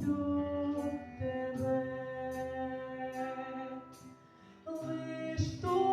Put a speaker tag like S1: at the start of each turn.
S1: люблю тебе, лиш то.